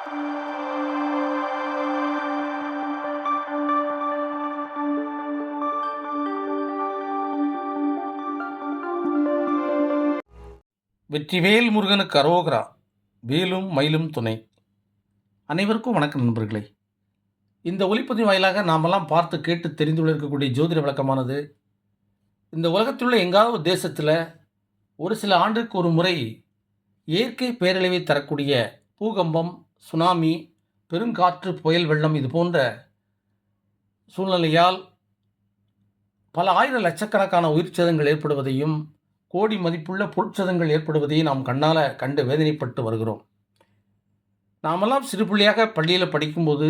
வெற்றிவேல் முருகனுக்கு அரோகரா வேலும் மயிலும் துணை. அனைவருக்கும் வணக்கம் நண்பர்களே. இந்த ஒளிப்பதிவு வாயிலாக நாமெல்லாம் பார்த்து கேட்டு தெரிந்து இருக்கக்கூடிய ஜோதிட விளக்கமானது இந்த உலகத்தில் உள்ள எங்காவது ஒரு தேசத்தில் ஒரு சில ஆண்டுக்கு ஒரு முறை இயற்கை பேரழிவை தரக்கூடிய பூகம்பம் சுனாமி பெருங்காற்று புயல் வெள்ளம் இது போன்ற சூழ்நிலையால் பல ஆயிரம் லட்சக்கணக்கான உயிர் சேதங்கள் ஏற்படுவதையும் கோடி மதிப்புள்ள பொருட்சதங்கள் ஏற்படுவதையும் நாம் கண்ணால் கண்டு வேதனைப்பட்டு வருகிறோம். நாமெல்லாம் சிறுபிள்ளையாக பள்ளியில் படிக்கும்போது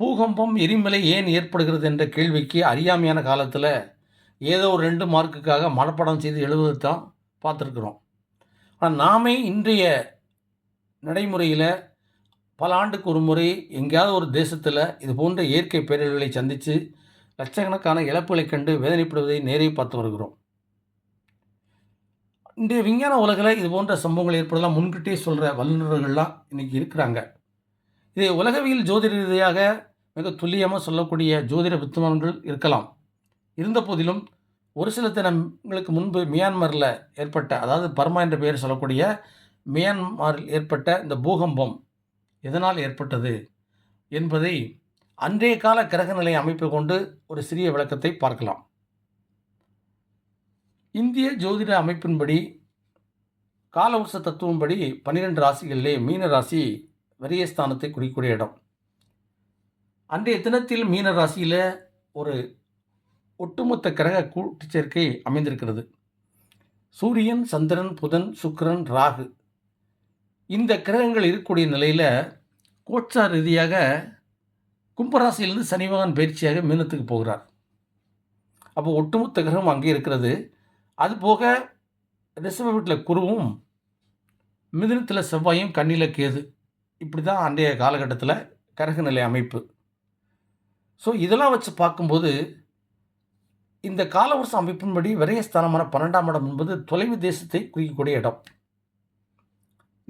பூகம்பம் எரிமலை ஏன் ஏற்படுகிறது என்ற கேள்விக்கு அறியாமையான காலத்தில் ஏதோ ஒரு ரெண்டு மார்க்குக்காக மனப்பாடம் செய்து எழுதுவது தான் பார்த்துருக்குறோம். ஆனால் நாமே இன்றைய நடைமுறையில் பல ஆண்டுக்கு ஒரு முறை எங்கேயாவது ஒரு தேசத்தில் இது போன்ற இயற்கை பேரழிவுகளை சந்தித்து லட்சக்கணக்கான இழப்புகளை கண்டு வேதனைப்படுவதை நேரே பார்த்து வருகிறோம். இன்றைய விஞ்ஞான உலகில் இது போன்ற சம்பவங்கள் ஏற்படலாம் முன்கிட்டே சொல்கிற வல்லுநர்கள்லாம் இன்றைக்கி இருக்கிறாங்க. இதை உலகவியல் ஜோதிட ரீதியாக மிக துல்லியமாக சொல்லக்கூடிய ஜோதிட வித்துவான்கள் இருக்கலாம். இருந்த போதிலும் ஒரு சில தினங்களுக்கு முன்பு மியான்மரில் ஏற்பட்ட அதாவது பர்மா என்ற பெயர் சொல்லக்கூடிய மியான்மரில் ஏற்பட்ட இந்த பூகம்பம் எதனால் ஏற்பட்டது என்பதை அன்றைய கால கிரகநிலை அமைப்பு கொண்டு ஒரு சிறிய விளக்கத்தை பார்க்கலாம். இந்திய ஜோதிட அமைப்பின்படி காலவர்ஷ தத்துவம்படி பன்னிரெண்டு ராசிகளிலே மீன ராசி வரியஸ்தானத்தை குறிக்கூடிய இடம். அன்றைய தினத்தில் மீன ராசியில் ஒரு ஒட்டுமொத்த கிரக கூட்டு சேர்க்கை அமைந்திருக்கிறது. சூரியன் சந்திரன் புதன் சுக்கிரன் ராகு. இந்த கிரகங்கள் இருக்கக்கூடிய நிலையில் கோச்சார் ரீதியாக கும்பராசியிலிருந்து சனிபகவான் பயிற்சியாக மீனத்துக்கு போகிறார். அப்போ ஒட்டுமொத்த கிரகம் அங்கே இருக்கிறது. அதுபோக ரிசர்வ் வீட்டில் குருவும் மிதுனத்தில் செவ்வாயும் கண்ணியில் கேது. இப்படி தான் அன்றைய காலகட்டத்தில் கரக நிலை அமைப்பு. ஸோ இதெல்லாம் வச்சு பார்க்கும்போது இந்த காலவர்ஷ அமைப்பின்படி விரயஸ்தானமான பன்னெண்டாம் இடம் என்பது தொலைவு தேசத்தை குறிக்கக்கூடிய இடம்.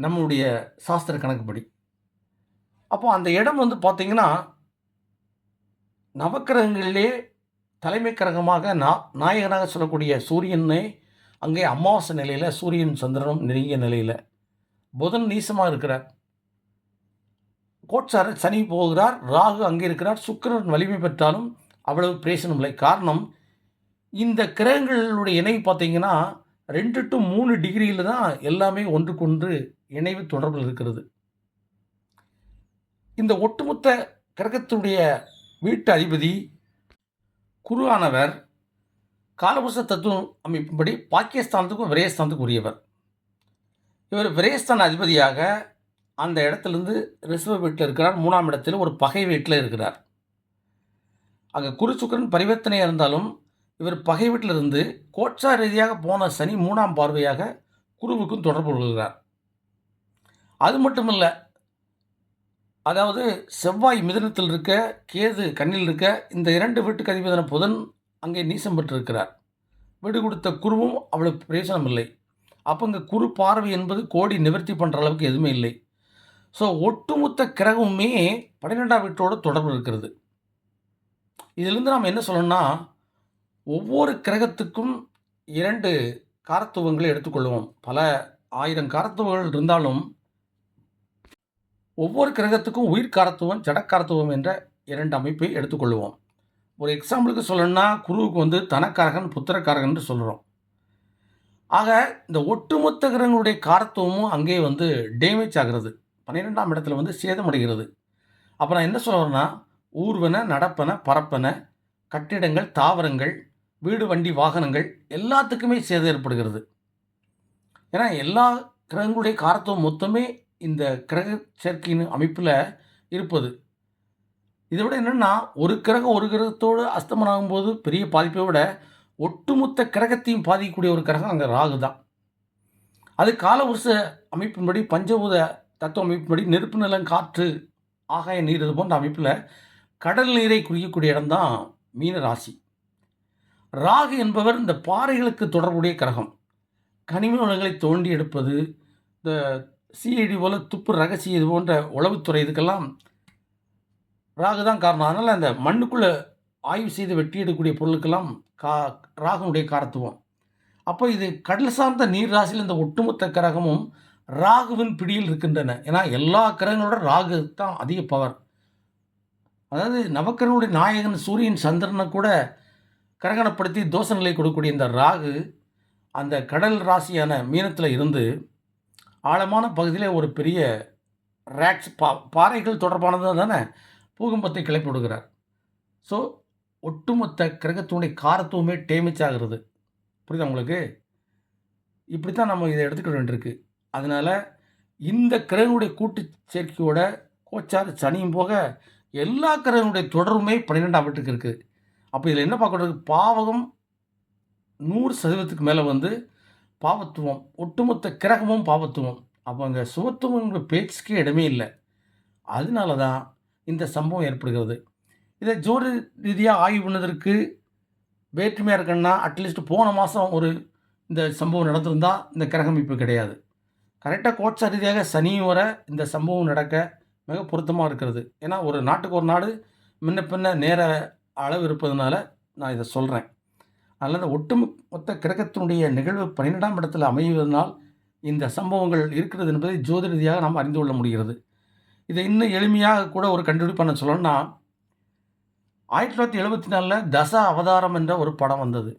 நம்முடைய சாஸ்திர கணக்குப்படி. அப்போ அந்த இடம் வந்து பார்த்திங்கன்னா நவக்கிரகங்களிலே தலைமை கிரகமாக நா நாயகனாக சொல்லக்கூடிய சூரியனை அங்கே அமாவாசை நிலையில் சூரியன் சந்திரனும் நெருங்கிய நிலையில் புதன் நீசமாக இருக்கிறார். கோட்சார சனி போகிறார் ராகு அங்கே இருக்கிறார் சுக்கிரன் வலிமை பெற்றாலும் அவ்வளவு பிரேசனம் இல்லை. காரணம் இந்த கிரகங்களுடைய இணைவு பார்த்திங்கன்னா ரெண்டு டு மூணு டிகிரியில் தான் எல்லாமே ஒன்றுக்கொன்று இணைவு தொடர்பில் இருக்கிறது. இந்த ஒட்டுமொத்த கிரகத்தினுடைய வீட்டு அதிபதி குருவானவர் காலபுஷ தத்துவம் அமைப்பின்படி பாகிஸ்தானத்துக்கும் விரேஸ்தானத்துக்கும் உரியவர். இவர் விரேஸ்தான் அதிபதியாக அந்த இடத்துலேருந்து ரிசர்வ் வீட்டில் இருக்கிறார். மூணாம் இடத்தில் ஒரு பகை வீட்டில் இருக்கிறார். அங்கே குருசுக்கரன் பரிவர்த்தனையாக பரிவர்த்தனை இருந்தாலும் இவர் பகை வீட்டில் இருந்து கோட்சா ரீதியாக போன சனி மூணாம் பார்வையாக குருவுக்கும் தொடர்பு கொள்கிறார். அது மட்டும் இல்லை அதாவது செவ்வாய் மிதனத்தில் இருக்க கேது கண்ணில் இருக்க இந்த இரண்டு வீட்டுக்கு அதிபதியான புதன் அங்கே நீசம் பெற்றிருக்கிறார். வீடு கொடுத்த குருவும் அவ்வளவு பிரயோஜனம் இல்லை அப்போ இங்கே குரு பார்வை என்பது கோடி நிவர்த்தி பண்ணுற அளவுக்கு எதுவுமே இல்லை. ஸோ ஒட்டுமொத்த கிரகமுமே பன்னிரெண்டாம் வீட்டோட தொடர்பு இருக்கிறது. இதிலிருந்து நாம் என்ன சொல்லணும்னா ஒவ்வொரு கிரகத்துக்கும் இரண்டு காரத்துவங்களை எடுத்துக்கொள்வோம். பல ஆயிரம் காரத்துவங்கள் இருந்தாலும் ஒவ்வொரு கிரகத்துக்கும் உயிர் காரத்துவம் ஜடக்காரத்துவம் என்ற இரண்டு அமைப்பை எடுத்துக்கொள்வோம். ஒரு எக்ஸாம்பிளுக்கு சொல்லணும்னா குருவுக்கு வந்து தனக்காரகன் புத்திரக்காரகன் சொல்கிறோம் ஆக இந்த ஒட்டுமொத்த கிரகங்களுடைய காரத்துவமும் அங்கேயே வந்து டேமேஜ் ஆகிறது. பன்னிரெண்டாம் இடத்துல வந்து சேதமடைகிறது. அப்போ நான் என்ன சொல்ல வரேன்னா ஊர்வன நடப்பன பரப்பன கட்டிடங்கள் தாவரங்கள் வீடு வண்டி வாகனங்கள் எல்லாத்துக்குமே சேதம் ஏற்படுகிறது. ஏன்னா எல்லா கிரகங்களுடைய காரத்துவம் மொத்தமே இந்த கிரக சேர்க்கையின் அமைப்பில் இருப்பது. இதை விட என்னென்னா ஒரு கிரகம் ஒரு கிரகத்தோடு அஸ்தமனம் ஆகும்போது பெரிய பாதிப்பை விட ஒட்டுமொத்த கிரகத்தையும் பாதிக்கக்கூடிய ஒரு கிரகம் அங்கே ராகு தான். அது காலவருஷ அமைப்பின்படி பஞ்சபூத தத்துவ அமைப்பின்படி நெருப்பு நிலம் காற்று ஆகாய நீர் இது போன்ற அமைப்பில் கடல் நீரை குறிக்கக்கூடிய இடம்தான் மீன ராசி. ராகு என்பவர் இந்த பாறைகளுக்கு தொடர்புடைய கிரகம். கனிம வளங்களை தோண்டி எடுப்பது இந்த சிஐடி போல் துப்பு ரகசிய இது போன்ற உளவுத்துறை இதுக்கெல்லாம் ராகு தான் காரணம். அதனால் அந்த மண்ணுக்குள்ளே ஆய்வு செய்து வெட்டி எடுக்கக்கூடிய பொருளுக்கெல்லாம் கா ராகுனுடைய காரத்துவம். அப்போ இது கடல் சார்ந்த நீர் ராசியில் இந்த ஒட்டுமொத்த கிரகமும் ராகுவின் பிடியில் இருக்கின்றன. ஏன்னா எல்லா கிரகங்களோட ராகு தான் அதிக பவர் அதாவது நவக்கிரகனுடைய நாயகன் சூரியன் சந்திரனை கூட கிரகணப்படுத்தி தோஷ நிலை கொடுக்கக்கூடிய இந்த ராகு அந்த கடல் ராசியான மீனத்தில் இருந்து ஆழமான பகுதியில் ஒரு பெரிய ரேக்ஸ் பா பாறைகள் தொடர்பானது தானே பூகம்பத்தை கிளப்பி விடுகிறார். ஸோ ஒட்டுமொத்த கிரகத்தினுடைய காரத்துவமே டேமேஜ் ஆகிறது. புரியுதா உங்களுக்கு? இப்படி தான் நம்ம இதை எடுத்துக்க வேண்டியிருக்கு. அதனால் இந்த கிரகனுடைய கூட்டு சேர்க்கையோட கோச்சார் சனியும் போக எல்லா கிரகனுடைய தொடர்புமே பன்னிரெண்டாம் வீட்டுக்கு இருக்குது அப்போ இதில் என்ன பார்க்கறது பாவகம் நூறு சதவீதத்துக்கு மேலே வந்து பாவத்துவம் ஒட்டுமொத்த கிரகமும் பாவத்துவம். அப்போ அங்கே சுமத்துவங்கிற பேச்சுக்கே இடமே இல்லை. அதனால தான் இந்த சம்பவம் ஏற்படுகிறது. இதை ஜோர ரீதியாக ஆய்வு பண்ணதற்கு வேற்றுமையாக இருக்குன்னா அட்லீஸ்ட் போன மாதம் ஒரு இந்த சம்பவம் நடந்திருந்தால் இந்த கிரகம் இப்போ கிடையாது. கரெக்டாக கோட்ச ரீதியாக சனியும் வர இந்த சம்பவம் நடக்க மிக பொருத்தமாக இருக்கிறது. ஏன்னா ஒரு நாட்டுக்கு ஒரு நாடு முன்ன பின்ன நேர அளவு இருப்பதனால நான் இதை சொல்கிறேன் அல்லது ஒட்டுமொத்த கிரகத்தினுடைய நிகழ்வு பன்னிரெண்டாம் இடத்தில் அமைவதனால் இந்த சம்பவங்கள் இருக்கிறது என்பதை ஜோதி ரீதியாக நாம் அறிந்து கொள்ள முடிகிறது. இதை இன்னும் எளிமையாக கூட ஒரு கண்டுபிடிப்பான சொல்லணும்னா ஆயிரத்தி தொள்ளாயிரத்தி எழுபத்தி நாலில் தச அவதாரம் என்ற ஒரு படம் வந்தது.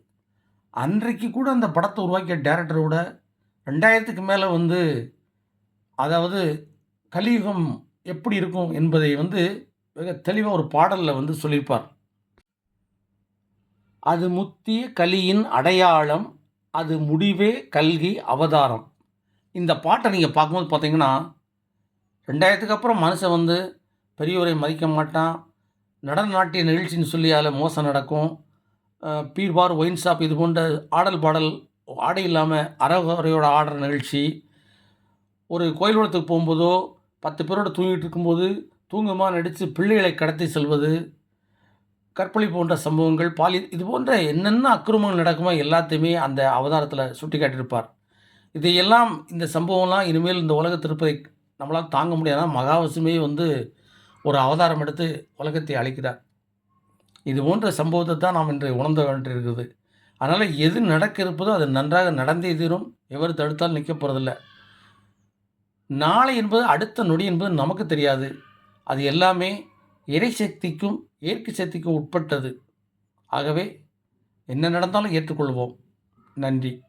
அன்றைக்கு கூட அந்த படத்தை உருவாக்கிய டேரக்டரோட ரெண்டாயிரத்துக்கு மேலே வந்து அதாவது கலியுகம் எப்படி இருக்கும் என்பதை வந்து மிக தெளிவாக ஒரு பாடலில் வந்து சொல்லியிருப்பார். அது முத்திய கலியின் அடையாளம் அது முடிவே கல்கி அவதாரம். இந்த பாட்டை நீங்கள் பார்க்கும்போது பார்த்தீங்கன்னா ரெண்டாயிரத்துக்கு அப்புறம் மனுஷன் வந்து பெரியவரை மதிக்க மாட்டான். நடன நாட்டிய நிகழ்ச்சின்னு சொல்லி அதில் மோசம் நடக்கும். பீர்பார் ஒயின் ஷாப் இது போன்ற ஆடல் பாடல் ஆடை இல்லாமல் அறகுறையோட ஆடுற நிகழ்ச்சி. ஒரு கோயிலோடத்துக்கு போகும்போதோ பத்து பேரோட தூங்கிட்டு இருக்கும்போது தூங்குமா நடித்து பிள்ளைகளை கடத்தி செல்வது. கற்பழி போன்ற சம்பவங்கள் பாலி இது போன்ற என்னென்ன அக்கிரமங்கள் நடக்குமோ எல்லாத்தையுமே அந்த அவதாரத்தில் சுட்டி காட்டியிருப்பார் இதையெல்லாம் இந்த சம்பவம்லாம் இனிமேல் இந்த உலகத்தில் இருப்பதை நம்மளால் தாங்க முடியாத மகாவசுமே வந்து ஒரு அவதாரம் எடுத்து உலகத்தை அழிக்கிறார். இது போன்ற சம்பவத்தை தான் நாம் இன்று உணர்ந்த வேண்டியிருக்குது அதனால் எது நடக்க இருப்பதோ அது நன்றாக நடந்தே தீரும். எவர் தடுத்தாலும் நிற்க போகிறதில்ல நாளை என்பது அடுத்த நொடி என்பது நமக்கு தெரியாது. அது எல்லாமே இறை சக்திக்கும் இயற்கை சக்திக்கு உட்பட்டது. ஆகவே என்ன நடந்தாலும் ஏற்றுக்கொள்வோம். நன்றி.